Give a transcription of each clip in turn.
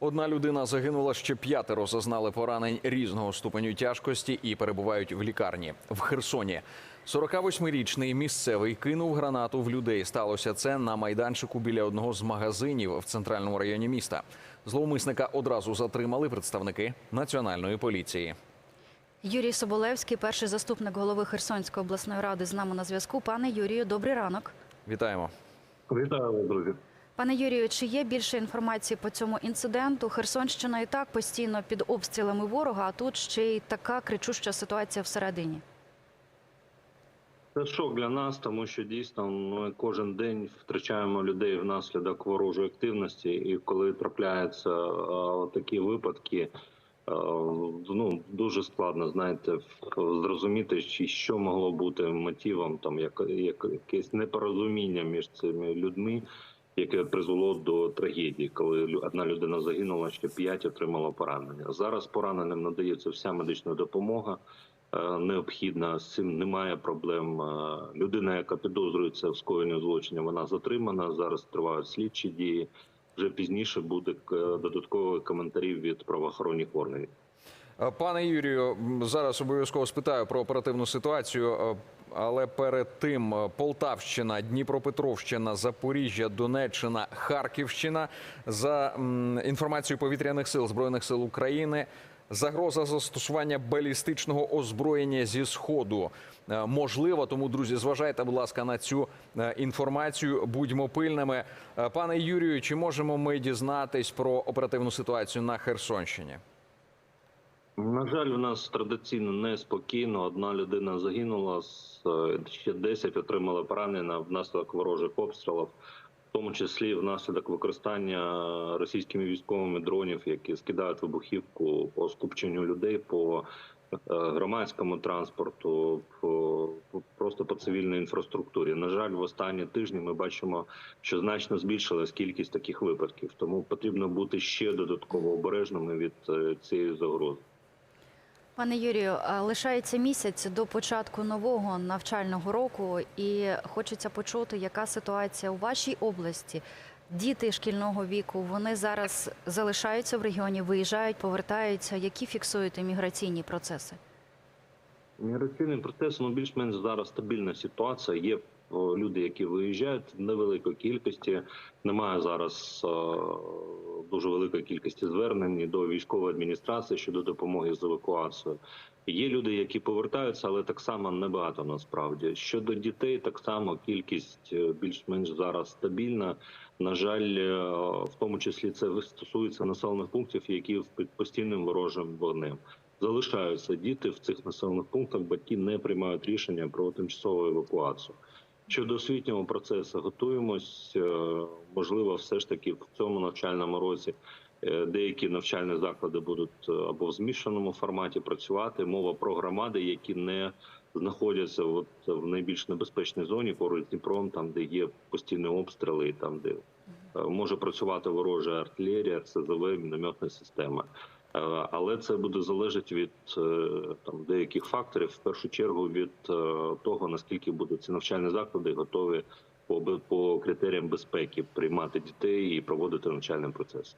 Одна людина загинула, ще п'ятеро зазнали поранень різного ступеню тяжкості і перебувають в лікарні в Херсоні. 48-річний місцевий кинув гранату в людей. Сталося це на майданчику біля одного з магазинів в центральному районі міста. Зловмисника одразу затримали представники національної поліції. Юрій Соболевський, перший заступник голови Херсонської обласної ради, з нами на зв'язку. Пане Юрію, добрий ранок. Вітаємо. Вітаю, вас, друзі. Пане Юрію, чи є більше інформації по цьому інциденту? Херсонщина і так постійно під обстрілами ворога, а тут ще й така кричуща ситуація всередині. Це шок для нас, тому що дійсно ми кожен день втрачаємо людей внаслідок ворожої активності, і коли трапляються е, такі випадки, е, ну дуже складно знаєте зрозуміти, що могло бути мотивом, там як, як якесь непорозуміння між цими людьми, яке призвело до трагедії, коли одна людина загинула, ще п'ять отримало поранення. Зараз пораненим надається вся медична допомога. е, Необхідна з цим немає проблем. Е, Людина, яка підозрюється в скоєнні злочинів, вона затримана. Зараз тривають слідчі дії. Вже пізніше буде е, додаткові коментарі від правоохоронних органів. Пане Юрію, зараз обов'язково спитаю про оперативну ситуацію. Але перед тим е, Полтавщина, Дніпропетровщина, Запоріжжя, Донеччина, Харківщина за інформацією повітряних сил збройних сил України. Загроза застосування балістичного озброєння зі сходу Е, можливо. Тому, друзі, зважайте, будь ласка, на цю е, інформацію. Будьмо пильними. Пане Юрію, чи можемо ми дізнатись про оперативну ситуацію на Херсонщині? На жаль, у нас традиційно неспокійно. Одна людина загинула, е, ще 10 отримали поранення внаслідок ворожих обстрілів, в тому числі внаслідок використання російськими військовими дронів, які скидають вибухівку по скупченню людей по е, громадському транспорту, по, по- просто по цивільній інфраструктурі. На жаль, в останні тижні ми бачимо, що значно збільшилась кількість таких випадків. Тому потрібно бути ще додатково обережними від е, цієї загрози. Пане Юрію, лишається місяць до початку нового навчального року, і хочеться почути, яка ситуація у вашій області. Діти шкільного віку вони зараз залишаються в регіоні, виїжджають, повертаються. Які фіксуєте міграційні процеси? Міграційний процес ну більш-менш зараз стабільна ситуація. Є люди, які виїжджають в невеликій кількості. Немає зараз дуже великої кількості звернень до військової адміністрації щодо допомоги з евакуацією. Є люди, які повертаються, але так само небагато насправді. Щодо дітей, так само кількість е, більш-менш зараз стабільна. На жаль, е, в тому числі це стосується населених пунктів, які під постійним ворожим вогнем залишаються діти в цих населених пунктах. Батьки не приймають рішення про тимчасову евакуацію. Щодо освітнього процесу, готуємось. Е, Можливо, все ж таки в цьому навчальному році е, деякі навчальні заклади будуть е, або в змішаному форматі працювати. Мова про громади, які не знаходяться от в найбільш небезпечній зоні поруч з Дніпром, там де є постійні обстріли, там де може працювати ворожа артилерія, РСЗВ, мінометна система. Е, Але це буде залежати від е, там деяких факторів, в першу чергу від е, того наскільки будуть ці навчальні заклади готові по по критеріям безпеки приймати дітей і проводити навчальний процес.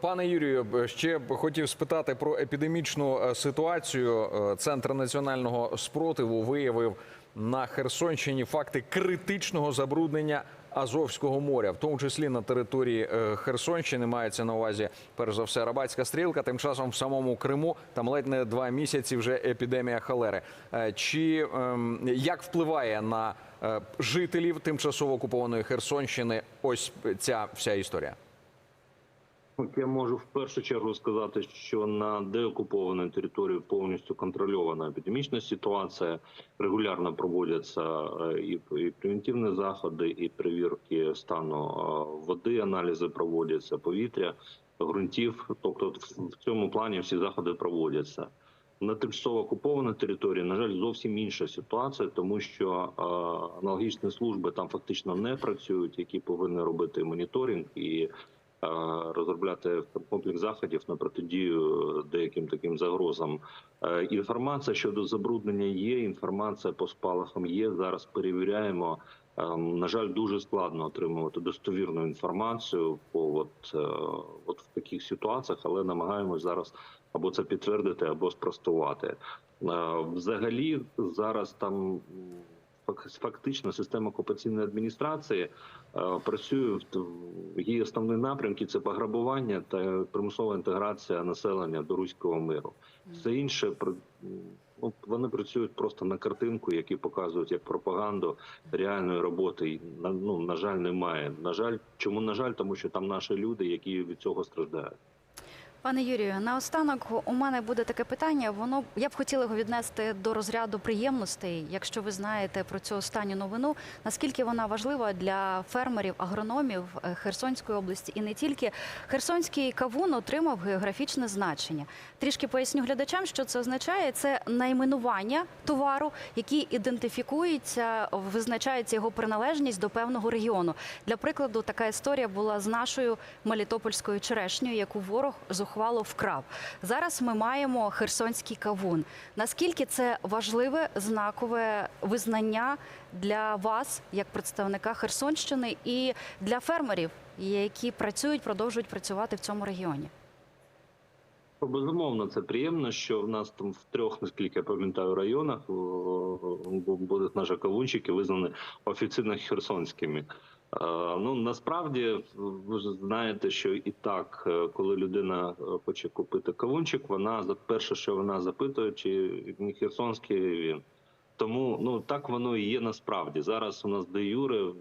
Пане Юрію, ще б хотів спитати про епідемічну ситуацію. Центр національного спротиву виявив на Херсонщині факти критичного забруднення Азовського моря, в тому числі на території е, Херсонщини мається на увазі перш за все рабатська стрілка. Тим часом в самому Криму там ледь не два місяці вже епідемія холери. Е, Чи ем, як впливає на е, жителів тимчасово окупованої Херсонщини ось ця вся історія? Я можу в першу чергу сказати, що на деокупованій території повністю контрольована епідемічна ситуація. Регулярно проводяться е, і, превентивні заходи, і перевірки стану е, води, аналізи проводяться повітря, ґрунтів. Тобто, в- цьому плані всі заходи проводяться. На тимчасово окупованій території, на жаль, зовсім інша ситуація, тому що е, аналогічні служби там фактично не працюють, які повинні робити моніторинг і розробляти комплекс заходів на протидію деяким таким загрозам. Е, Інформація щодо забруднення є. Інформація по спалахам є. Зараз перевіряємо Ем, На жаль, дуже складно отримувати достовірну інформацію по от, е, от в таких ситуаціях, але намагаємось зараз або це підтвердити, або спростувати. Е, Взагалі, зараз там фактично система окупаційної адміністрації е, працює в її основні напрямки це пограбування та примусова інтеграція населення до руського миру. Все інше ну, вони працюють просто на картинку, які показують як пропаганду реальної роботи. Ну на жаль, немає. На жаль, чому на жаль, тому що там наші люди, які від цього страждають. Пане Юрію, наостанок у мене буде таке питання. Воно я б хотіла його віднести до розряду приємностей. Якщо ви знаєте про цю останню новину, наскільки вона важлива для фермерів, агрономів е, Херсонської області, і не тільки Херсонський кавун отримав географічне значення. Трішки поясню глядачам, що це означає. Це найменування товару, який ідентифікується, визначається його приналежність до певного регіону. Для прикладу, така історія була з нашою Мелітопольською черешнею, яку ворог зухвало вкрав. Зараз ми маємо херсонський кавун. Наскільки це важливе знакове визнання для вас, як представника Херсонщини, і для фермерів, які працюють, продовжують працювати в цьому регіоні? Безумовно, це приємно, що в нас там в трьох, наскільки я пам'ятаю, районах будуть наші кавунчики визнані офіційно херсонськими. Ну насправді ви ж знаєте, що і так, е, коли людина е, хоче купити кавунчик, вона перше, що вона запитує, чи не херсонський він. Тому ну так воно і є насправді. Зараз у нас де юре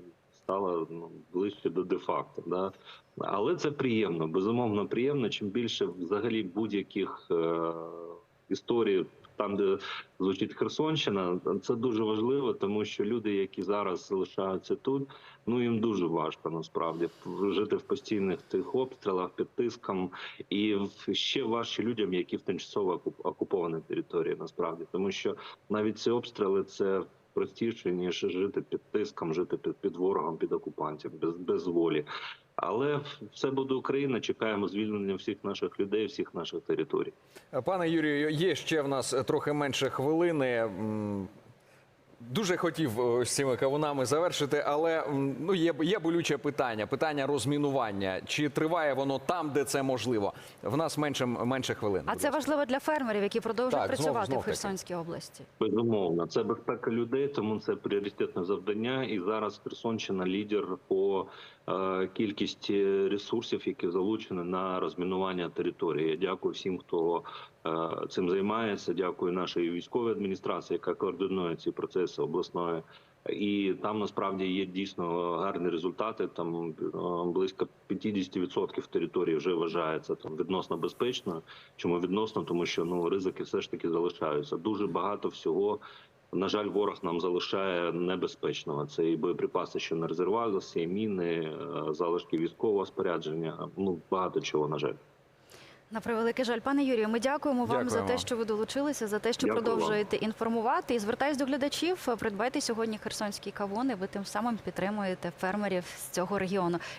стало ну, ближче до де-факто. Да? Але це приємно, безумовно приємно. Чим більше взагалі будь-яких е, історій, там де звучить Херсонщина, це дуже важливо, тому що люди, які зараз залишаються тут, ну їм дуже важко насправді жити в постійних тих обстрілах під тиском, і ще важче людям, які в тимчасово окуп- окупованій території, насправді, тому що навіть ці обстріли це. Простіше ніж жити під тиском, жити під, під ворогом, під окупантів, без, без волі. Але все буде Україна. Чекаємо звільнення всіх наших людей, всіх наших територій. Пане Юрію, є ще в нас трохи менше хвилини. Дуже хотів е, з цими кавунами завершити, але ну є, є болюче питання: питання розмінування. Чи триває воно там, де це можливо? В нас менше менше хвилин. А це ласка. важливо для фермерів, які продовжують Так, працювати знов в. Херсонській області. Безумовно, це безпека людей, тому це пріоритетне завдання. І зараз Херсонщина лідер по е, кількості ресурсів, які залучені на розмінування території. Я дякую всім, хто е, цим займається. Дякую нашій військовій адміністрації, яка координує ці процеси обласної. І там насправді є дійсно гарні результати. Там е, близько 50% території вже вважається там відносно безпечною. Чому відносно? Тому що ну ризики все ж таки залишаються. Дуже багато всього. На жаль, ворог нам залишає небезпечного. Це і боєприпаси, що на резервуарах, це і міни, е, залишки військового спорядження. Ну багато чого на жаль. На превеликий жаль, пане Юрію, ми дякуємо вам за Дякуємо. те, що ви долучилися, за те, що Дякую продовжуєте інформувати. І звертаюсь до глядачів. Придбайте сьогодні херсонські кавуни. Ви тим самим підтримуєте фермерів з цього регіону.